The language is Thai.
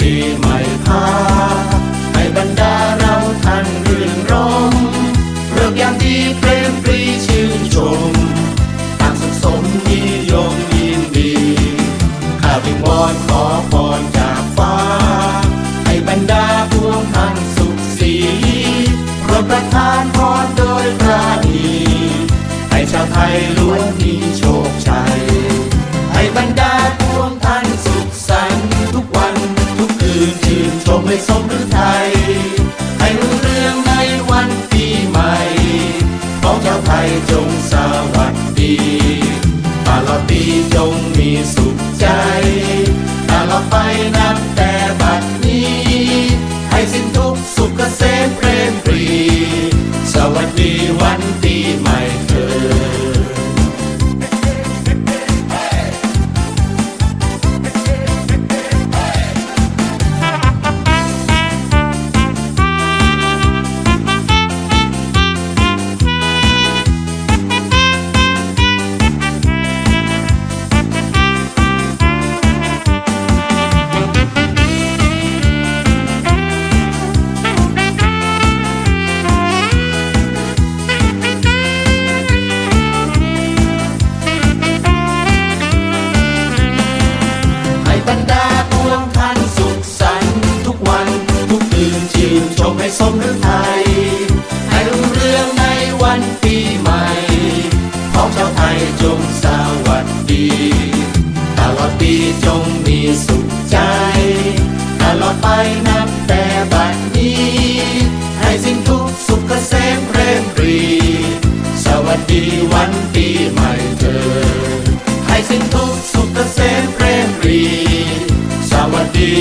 ปีใหม่พาให้บรรดาเราท่านรื่นรมเรื่องยามดีเพลงปรีชื่นชมต่างสุขสมนิยมยินดี ข้าวิงวอนขอพร จงมีสุขใจ สมฤทัยให้รุ่งเรืองในวันปีใหม่ ของชาวไทยจงสวัสดี ตลอดปีจงมีสุขใจ ตลอดไปนับแต่บัดนี้ ให้สิ้นทุกสุขเกษมเร่มรี สวัสดีวันปีใหม่เธอ ให้สิ้นทุกสุขเกษมเร่มรี สวัสดี